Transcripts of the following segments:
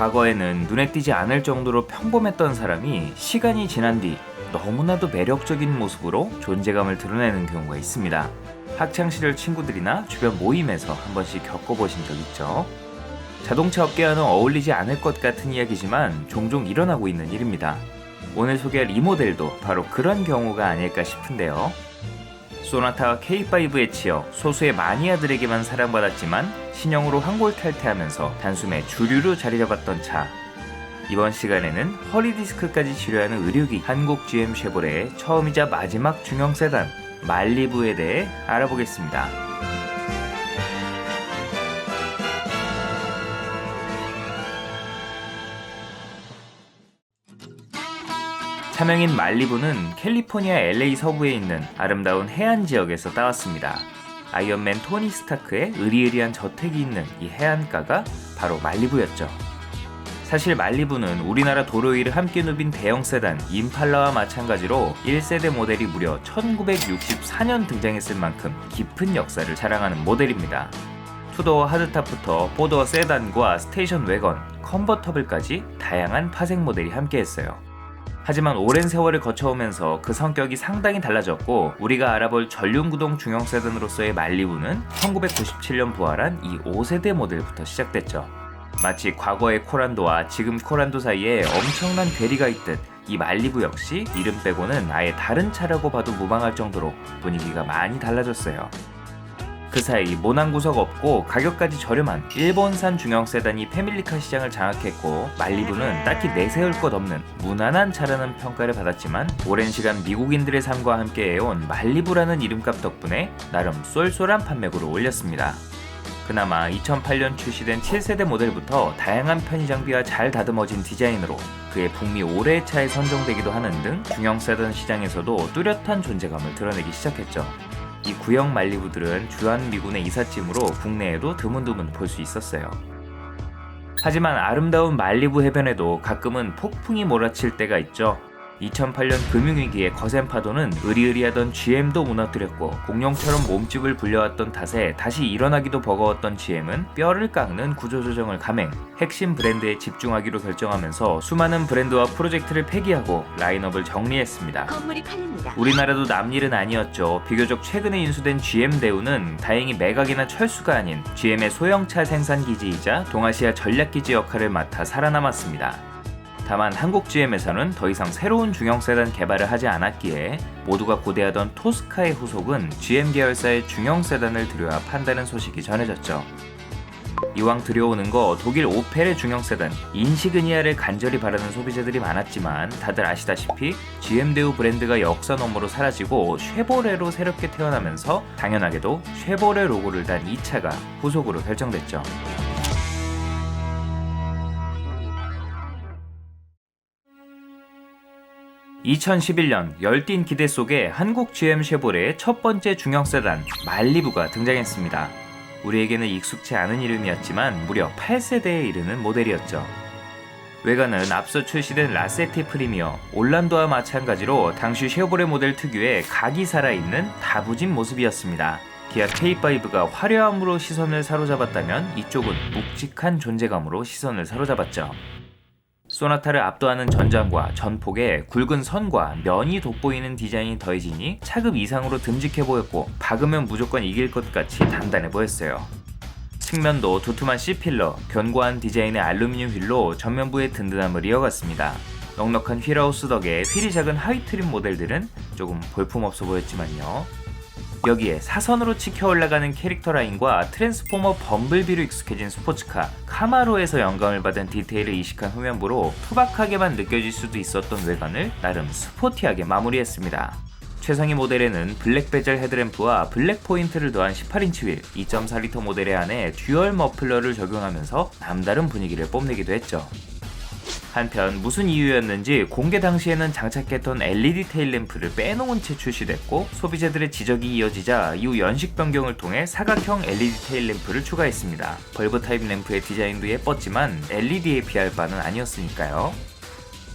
과거에는 눈에 띄지 않을 정도로 평범했던 사람이 시간이 지난 뒤 너무나도 매력적인 모습으로 존재감을 드러내는 경우가 있습니다. 학창시절 친구들이나 주변 모임에서 한 번씩 겪어보신 적 있죠? 자동차 업계와는 어울리지 않을 것 같은 이야기지만 종종 일어나고 있는 일입니다. 오늘 소개할 이 모델도 바로 그런 경우가 아닐까 싶은데요. 소나타와 K5에 치여 소수의 마니아들에게만 사랑받았지만 신형으로 황골탈퇴하면서 단숨에 주류로 자리 잡았던 차. 이번 시간에는 허리 디스크까지 치료하는 의료기 한국 GM 쉐보레의 처음이자 마지막 중형 세단 말리부에 대해 알아보겠습니다. 차명인 말리부는 캘리포니아 LA 서부에 있는 아름다운 해안 지역에서 따왔습니다. 아이언맨 토니 스타크의 으리으리한 저택이 있는 이 해안가가 바로 말리부였죠. 사실 말리부는 우리나라 도로 위를 함께 누빈 대형 세단 임팔라와 마찬가지로 1세대 모델이 무려 1964년 등장했을 만큼 깊은 역사를 자랑하는 모델입니다. 투도어 하드탑부터 4도어 세단과 스테이션 웨건, 컨버터블까지 다양한 파생 모델이 함께했어요. 하지만 오랜 세월을 거쳐오면서 그 성격이 상당히 달라졌고 우리가 알아볼 전륜구동 중형 세단으로서의 말리부는 1997년 부활한 이 5세대 모델부터 시작됐죠. 마치 과거의 코란도와 지금 코란도 사이에 엄청난 괴리가 있듯 이 말리부 역시 이름 빼고는 아예 다른 차라고 봐도 무방할 정도로 분위기가 많이 달라졌어요. 그 사이 모난 구석 없고 가격까지 저렴한 일본산 중형 세단이 패밀리카 시장을 장악했고 말리부는 딱히 내세울 것 없는 무난한 차라는 평가를 받았지만 오랜 시간 미국인들의 삶과 함께 해온 말리부라는 이름값 덕분에 나름 쏠쏠한 판매고를 올렸습니다. 그나마 2008년 출시된 7세대 모델부터 다양한 편의 장비와 잘 다듬어진 디자인으로 그의 북미 올해의 차에 선정되기도 하는 등 중형 세단 시장에서도 뚜렷한 존재감을 드러내기 시작했죠. 이 구형 말리부들은 주한 미군의 이삿짐으로 국내에도 드문드문 볼 수 있었어요. 하지만 아름다운 말리부 해변에도 가끔은 폭풍이 몰아칠 때가 있죠. 2008년 금융위기의 거센 파도는 으리으리하던 GM도 무너뜨렸고 공룡처럼 몸집을 불려왔던 탓에 다시 일어나기도 버거웠던 GM은 뼈를 깎는 구조조정을 감행, 핵심 브랜드에 집중하기로 결정하면서 수많은 브랜드와 프로젝트를 폐기하고 라인업을 정리했습니다. 건물이 팔립니다. 우리나라도 남일은 아니었죠. 비교적 최근에 인수된 GM 대우는 다행히 매각이나 철수가 아닌 GM의 소형차 생산 기지이자 동아시아 전략 기지 역할을 맡아 살아남았습니다. 다만 한국 GM에서는 더 이상 새로운 중형 세단 개발을 하지 않았기에 모두가 고대하던 토스카의 후속은 GM 계열사의 중형 세단을 들여합한다는 소식이 전해졌죠. 이왕 들여오는 거 독일 오펠의 중형 세단 인시그니아를 간절히 바라는 소비자들이 많았지만 다들 아시다시피 GM 대우 브랜드가 역사 너머로 사라지고 쉐보레로 새롭게 태어나면서 당연하게도 쉐보레 로고를 단이 차가 후속으로 결정됐죠. 2011년 열띤 기대 속에 한국 GM 쉐보레의 첫 번째 중형 세단 말리부가 등장했습니다. 우리에게는 익숙치 않은 이름이었지만 무려 8세대에 이르는 모델이었죠. 외관은 앞서 출시된 라세티 프리미어, 올란도와 마찬가지로 당시 쉐보레 모델 특유의 각이 살아있는 다부진 모습이었습니다. 기아 K5가 화려함으로 시선을 사로잡았다면 이쪽은 묵직한 존재감으로 시선을 사로잡았죠. 소나타를 압도하는 전장과 전폭에 굵은 선과 면이 돋보이는 디자인이 더해지니 차급 이상으로 듬직해 보였고 박으면 무조건 이길 것 같이 단단해 보였어요. 측면도 두툼한 C필러, 견고한 디자인의 알루미늄 휠로 전면부의 든든함을 이어갔습니다. 넉넉한 휠하우스 덕에 휠이 작은 하위 트림 모델들은 조금 볼품없어 보였지만요. 여기에 사선으로 치켜 올라가는 캐릭터 라인과 트랜스포머 범블비로 익숙해진 스포츠카 카마로에서 영감을 받은 디테일을 이식한 후면부로 투박하게만 느껴질 수도 있었던 외관을 나름 스포티하게 마무리했습니다. 최상위 모델에는 블랙 베젤 헤드램프와 블랙 포인트를 더한 18인치 휠, 2.4리터 모델에 한해 듀얼 머플러를 적용하면서 남다른 분위기를 뽐내기도 했죠. 한편 무슨 이유였는지 공개 당시에는 장착했던 LED 테일 램프를 빼놓은 채 출시됐고 소비자들의 지적이 이어지자 이후 연식 변경을 통해 사각형 LED 테일 램프를 추가했습니다. 벌브 타입 램프의 디자인도 예뻤지만 LED에 비할 바는 아니었으니까요.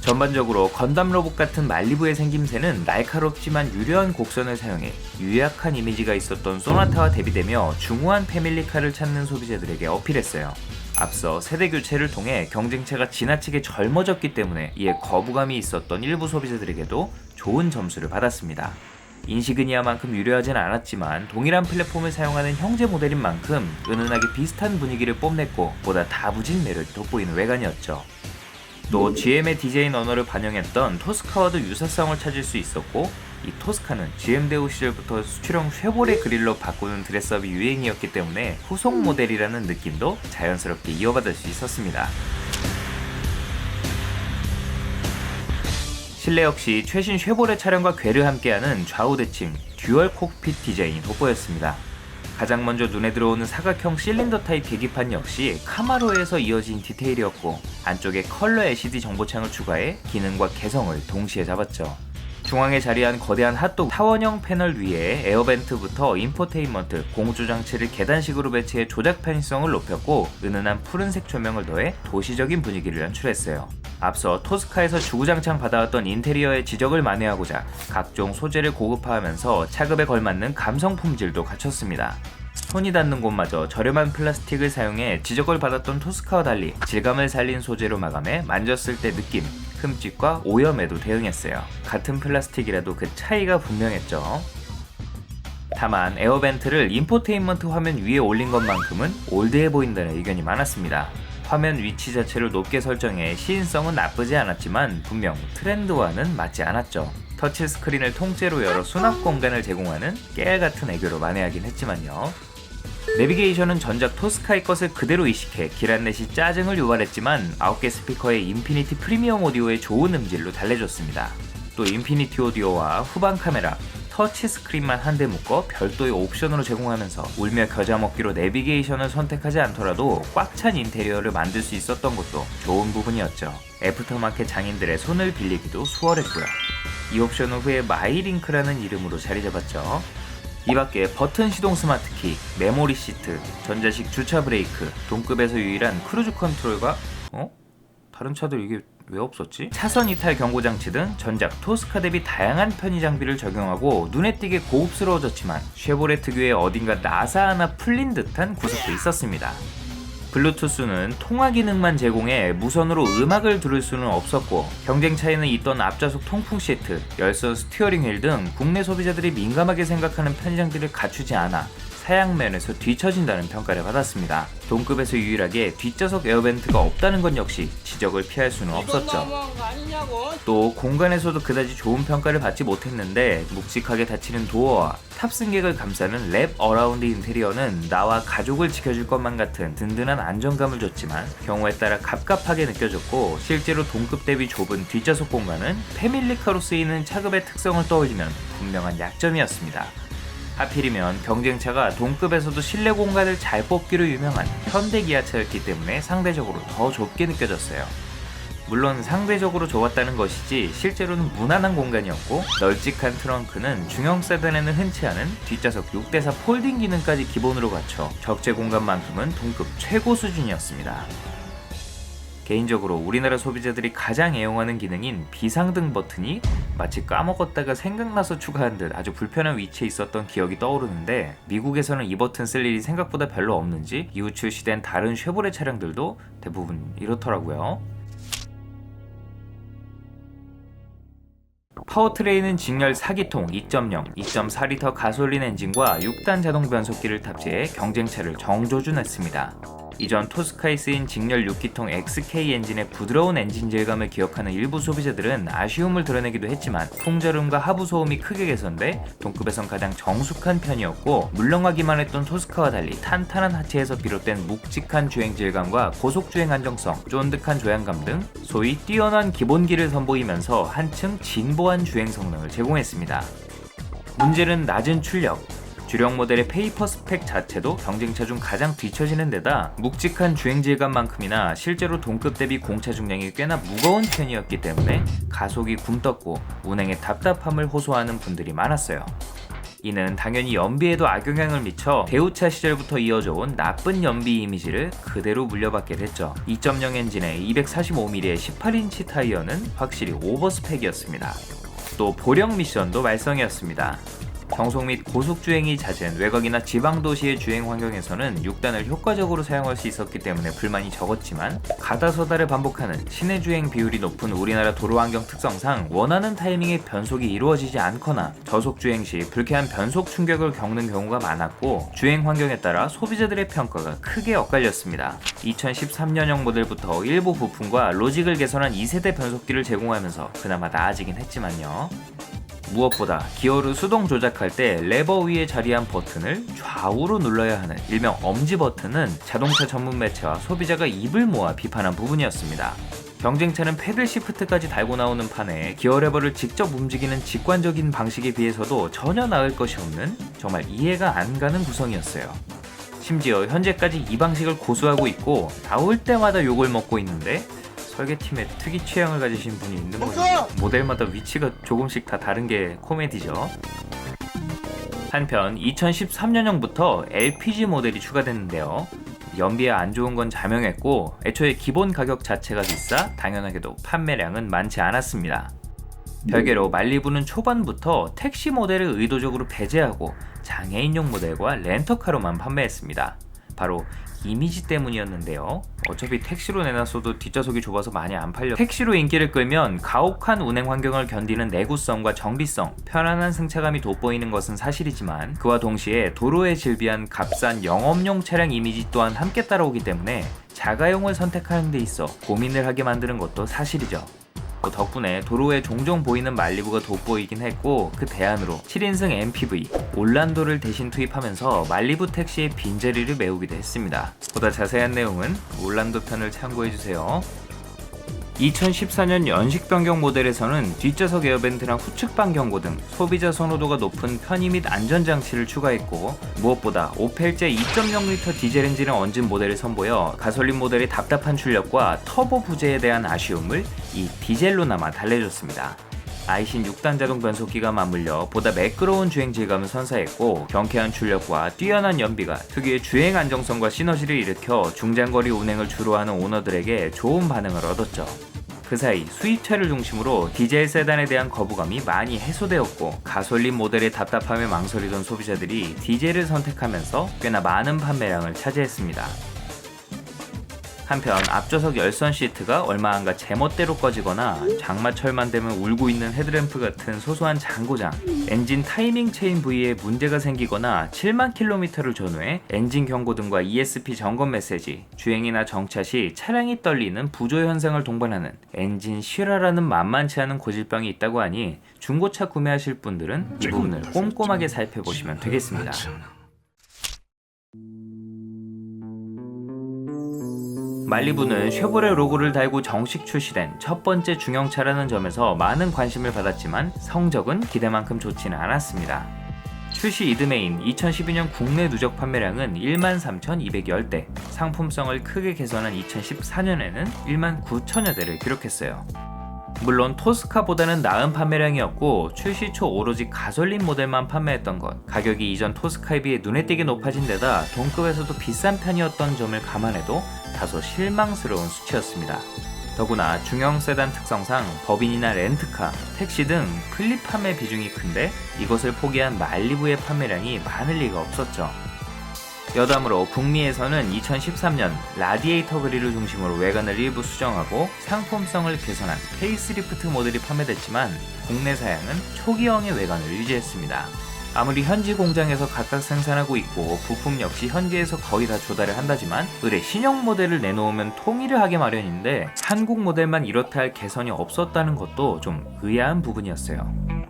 전반적으로 건담 로봇 같은 말리부의 생김새는 날카롭지만 유려한 곡선을 사용해 유약한 이미지가 있었던 소나타와 대비되며 중후한 패밀리카를 찾는 소비자들에게 어필했어요. 앞서 세대 교체를 통해 경쟁체가 지나치게 젊어졌기 때문에 이에 거부감이 있었던 일부 소비자들에게도 좋은 점수를 받았습니다. 인시그니아만큼 유려하진 않았지만 동일한 플랫폼을 사용하는 형제 모델인 만큼 은은하게 비슷한 분위기를 뽐냈고 보다 다부진 매력이 돋보이는 외관이었죠. 또 GM의 디자인 언어를 반영했던 토스카와도 유사성을 찾을 수 있었고 이 토스카는 GM 대우 시절부터 수출형 쉐보레 그릴로 바꾸는 드레스업이 유행이었기 때문에 후속 모델이라는 느낌도 자연스럽게 이어받을 수 있었습니다. 실내 역시 최신 쉐보레 차량과 궤를 함께하는 좌우 대칭 듀얼 콕핏 디자인이 돋보였습니다. 가장 먼저 눈에 들어오는 사각형 실린더 타입 계기판 역시 카마로에서 이어진 디테일이었고 안쪽에 컬러 LCD 정보창을 추가해 기능과 개성을 동시에 잡았죠. 중앙에 자리한 거대한 핫도그 타원형 패널 위에 에어벤트부터 인포테인먼트, 공조 장치를 계단식으로 배치해 조작 편의성을 높였고 은은한 푸른색 조명을 더해 도시적인 분위기를 연출했어요. 앞서 토스카에서 주구장창 받아왔던 인테리어의 지적을 만회하고자 각종 소재를 고급화하면서 차급에 걸맞는 감성 품질도 갖췄습니다. 손이 닿는 곳마저 저렴한 플라스틱을 사용해 지적을 받았던 토스카와 달리 질감을 살린 소재로 마감해 만졌을 때 느낌, 흠집과 오염에도 대응했어요. 같은 플라스틱이라도 그 차이가 분명했죠. 다만 에어벤트를 인포테인먼트 화면 위에 올린 것만큼은 올드해 보인다는 의견이 많았습니다. 화면 위치 자체를 높게 설정해 시인성은 나쁘지 않았지만 분명 트렌드와는 맞지 않았죠. 터치 스크린을 통째로 열어 수납 공간을 제공하는 깨알 같은 애교로 만회하긴 했지만요. 내비게이션은 전작 토스카의 것을 그대로 이식해 길안넷이 짜증을 유발했지만 9개 스피커의 인피니티 프리미엄 오디오의 좋은 음질로 달래줬습니다. 또 인피니티 오디오와 후방 카메라, 터치 스크린만 한 대 묶어 별도의 옵션으로 제공하면서 울며 겨자 먹기로 내비게이션을 선택하지 않더라도 꽉 찬 인테리어를 만들 수 있었던 것도 좋은 부분이었죠. 애프터마켓 장인들의 손을 빌리기도 수월했고요. 이 옵션은 후에 마이링크라는 이름으로 자리 잡았죠. 이 밖에 버튼 시동 스마트키, 메모리 시트, 전자식 주차 브레이크, 동급에서 유일한 크루즈 컨트롤과 어? 다른 차들 이게 왜 없었지? 차선 이탈 경고 장치 등 전작 토스카 대비 다양한 편의 장비를 적용하고 눈에 띄게 고급스러워졌지만 쉐보레 특유의 어딘가 나사 하나 풀린 듯한 구석도 있었습니다. 블루투스는 통화 기능만 제공해 무선으로 음악을 들을 수는 없었고 경쟁차에는 있던 앞좌석 통풍 시트, 열선 스티어링 휠 등 국내 소비자들이 민감하게 생각하는 편의장비를 갖추지 않아 사양면에서 뒤처진다는 평가를 받았습니다. 동급에서 유일하게 뒷좌석 에어벤트가 없다는 것 역시 지적을 피할 수는 없었죠. 또 공간에서도 그다지 좋은 평가를 받지 못했는데 묵직하게 닫히는 도어와 탑승객을 감싸는 랩 어라운드 인테리어는 나와 가족을 지켜줄 것만 같은 든든한 안정감을 줬지만 경우에 따라 갑갑하게 느껴졌고 실제로 동급 대비 좁은 뒷좌석 공간은 패밀리카로 쓰이는 차급의 특성을 떠올리면 분명한 약점이었습니다. 하필이면 경쟁차가 동급에서도 실내 공간을 잘 뽑기로 유명한 현대 기아차였기 때문에 상대적으로 더 좁게 느껴졌어요. 물론 상대적으로 좁았다는 것이지 실제로는 무난한 공간이었고 널찍한 트렁크는 중형 세단에는 흔치 않은 뒷좌석 6대4 폴딩 기능까지 기본으로 갖춰 적재 공간만큼은 동급 최고 수준이었습니다. 개인적으로 우리나라 소비자들이 가장 애용하는 기능인 비상등 버튼이 마치 까먹었다가 생각나서 추가한 듯 아주 불편한 위치에 있었던 기억이 떠오르는데 미국에서는 이 버튼 쓸 일이 생각보다 별로 없는지 이후 출시된 다른 쉐보레 차량들도 대부분 이렇더라고요. 파워트레인은 직렬 4기통 2.0, 2.4리터 가솔린 엔진과 6단 자동 변속기를 탑재해 경쟁차를 정조준했습니다. 이전 토스카에 쓰인 직렬 6기통 XK 엔진의 부드러운 엔진 질감을 기억하는 일부 소비자들은 아쉬움을 드러내기도 했지만 풍절음과 하부 소음이 크게 개선돼 동급에선 가장 정숙한 편이었고 물렁하기만 했던 토스카와 달리 탄탄한 하체에서 비롯된 묵직한 주행 질감과 고속 주행 안정성, 쫀득한 조향감 등 소위 뛰어난 기본기를 선보이면서 한층 진보한 주행 성능을 제공했습니다. 문제는 낮은 출력, 주력 모델의 페이퍼 스펙 자체도 경쟁차 중 가장 뒤처지는 데다 묵직한 주행 질감만큼이나 실제로 동급 대비 공차 중량이 꽤나 무거운 편이었기 때문에 가속이 굼떴고 운행에 답답함을 호소하는 분들이 많았어요. 이는 당연히 연비에도 악영향을 미쳐 대우차 시절부터 이어져 온 나쁜 연비 이미지를 그대로 물려받게 됐죠. 2.0 엔진의 245mm의 18인치 타이어는 확실히 오버스펙이었습니다. 또 보령 미션도 말썽이었습니다. 경속 및 고속 주행이 잦은 외곽이나 지방 도시의 주행 환경에서는 6단을 효과적으로 사용할 수 있었기 때문에 불만이 적었지만 가다서다를 반복하는 시내 주행 비율이 높은 우리나라 도로 환경 특성상 원하는 타이밍에 변속이 이루어지지 않거나 저속 주행 시 불쾌한 변속 충격을 겪는 경우가 많았고 주행 환경에 따라 소비자들의 평가가 크게 엇갈렸습니다. 2013년형 모델부터 일부 부품과 로직을 개선한 2세대 변속기를 제공하면서 그나마 나아지긴 했지만요. 무엇보다 기어를 수동 조작할 때 레버 위에 자리한 버튼을 좌우로 눌러야 하는 일명 엄지 버튼은 자동차 전문 매체와 소비자가 입을 모아 비판한 부분이었습니다. 경쟁차는 패들 시프트까지 달고 나오는 판에 기어 레버를 직접 움직이는 직관적인 방식에 비해서도 전혀 나을 것이 없는 정말 이해가 안 가는 구성이었어요. 심지어 현재까지 이 방식을 고수하고 있고 나올 때마다 욕을 먹고 있는데 설계팀에 특이 취향을 가지신 분이 있는 거예요. 모델마다 위치가 조금씩 다 다른 게 코미디죠. 한편 2013년형부터 LPG 모델이 추가됐는데요. 연비에 안 좋은 건 자명했고 애초에 기본 가격 자체가 비싸 당연하게도 판매량은 많지 않았습니다. 별개로 말리부는 초반부터 택시 모델을 의도적으로 배제하고 장애인용 모델과 렌터카로만 판매했습니다. 바로 이미지 때문이었는데요. 어차피 택시로 내놨어도 뒷좌석이 좁아서 많이 안 팔려. 택시로 인기를 끌면 가혹한 운행 환경을 견디는 내구성과 정비성, 편안한 승차감이 돋보이는 것은 사실이지만 그와 동시에 도로에 질비한 값싼 영업용 차량 이미지 또한 함께 따라오기 때문에 자가용을 선택하는 데 있어 고민을 하게 만드는 것도 사실이죠. 그 덕분에 도로에 종종 보이는 말리부가 돋보이긴 했고 그 대안으로 7인승 MPV 올란도를 대신 투입하면서 말리부 택시의 빈자리를 메우기도 했습니다. 보다 자세한 내용은 올란도 편을 참고해주세요. 2014년 연식 변경 모델에서는 뒷좌석 에어밴드나 후측 반경고 등 소비자 선호도가 높은 편의 및 안전 장치를 추가했고 무엇보다 오펠제 2.0L 디젤 엔진을 얹은 모델을 선보여 가솔린 모델의 답답한 출력과 터보 부재에 대한 아쉬움을 이 디젤로나마 달래줬습니다. 아이신 6단 자동 변속기가 맞물려 보다 매끄러운 주행 질감을 선사했고 경쾌한 출력과 뛰어난 연비가 특유의 주행 안정성과 시너지를 일으켜 중장거리 운행을 주로 하는 오너들에게 좋은 반응을 얻었죠. 그 사이 수입차를 중심으로 디젤 세단에 대한 거부감이 많이 해소되었고 가솔린 모델의 답답함에 망설이던 소비자들이 디젤을 선택하면서 꽤나 많은 판매량을 차지했습니다. 한편 앞좌석 열선 시트가 얼마 안가 제멋대로 꺼지거나 장마철만 되면 울고 있는 헤드램프 같은 소소한 장고장, 엔진 타이밍 체인 부위에 문제가 생기거나 7만 킬로미터를 전후해 엔진 경고 등과 ESP 점검 메시지, 주행이나 정차 시 차량이 떨리는 부조 현상을 동반하는 엔진 실화라는 만만치 않은 고질병이 있다고 하니 중고차 구매하실 분들은 이 부분을 꼼꼼하게 살펴보시면 되겠습니다. 말리부는 쉐보레 로고를 달고 정식 출시된 첫 번째 중형차라는 점에서 많은 관심을 받았지만 성적은 기대만큼 좋지는 않았습니다. 출시 이듬해인 2012년 국내 누적 판매량은 13,210대, 상품성을 크게 개선한 2014년에는 1만 9천여 대를 기록했어요. 물론 토스카보다는 나은 판매량이었고 출시 초 오로지 가솔린 모델만 판매했던 것 가격이 이전 토스카에 비해 눈에 띄게 높아진 데다 동급에서도 비싼 편이었던 점을 감안해도 다소 실망스러운 수치였습니다. 더구나 중형 세단 특성상 법인이나 렌트카, 택시 등 플립 판매 비중이 큰데 이것을 포기한 말리부의 판매량이 많을 리가 없었죠. 여담으로 북미에서는 2013년 라디에이터 그릴을 중심으로 외관을 일부 수정하고 상품성을 개선한 페이스리프트 모델이 판매됐지만 국내 사양은 초기형의 외관을 유지했습니다. 아무리 현지 공장에서 각각 생산하고 있고 부품 역시 현지에서 거의 다 조달을 한다지만 의뢰 신형 모델을 내놓으면 통일을 하게 마련인데 한국 모델만 이렇다 할 개선이 없었다는 것도 좀 의아한 부분이었어요.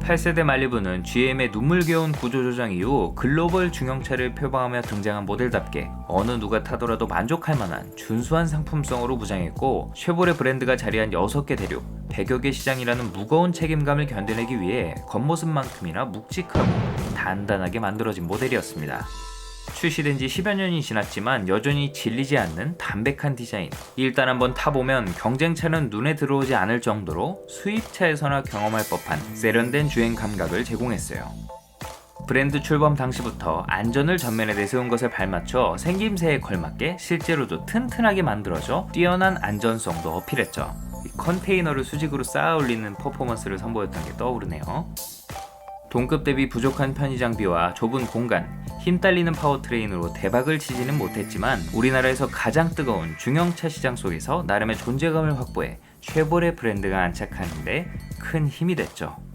8세대 말리부는 GM의 눈물겨운 구조조정 이후 글로벌 중형차를 표방하며 등장한 모델답게 어느 누가 타더라도 만족할 만한 준수한 상품성으로 무장했고 쉐보레 브랜드가 자리한 6개 대륙 100여 개 시장이라는 무거운 책임감을 견뎌내기 위해 겉모습만큼이나 묵직하고 단단하게 만들어진 모델이었습니다. 출시된 지 10여 년이 지났지만 여전히 질리지 않는 담백한 디자인. 일단 한번 타보면 경쟁차는 눈에 들어오지 않을 정도로 수입차에서나 경험할 법한 세련된 주행 감각을 제공했어요. 브랜드 출범 당시부터 안전을 전면에 내세운 것에 발맞춰 생김새에 걸맞게 실제로도 튼튼하게 만들어져 뛰어난 안전성도 어필했죠. 이 컨테이너를 수직으로 쌓아 올리는 퍼포먼스를 선보였던 게 떠오르네요. 동급 대비 부족한 편의 장비와 좁은 공간, 힘 딸리는 파워트레인으로 대박을 치지는 못했지만 우리나라에서 가장 뜨거운 중형차 시장 속에서 나름의 존재감을 확보해 쉐보레 브랜드가 안착하는데 큰 힘이 됐죠.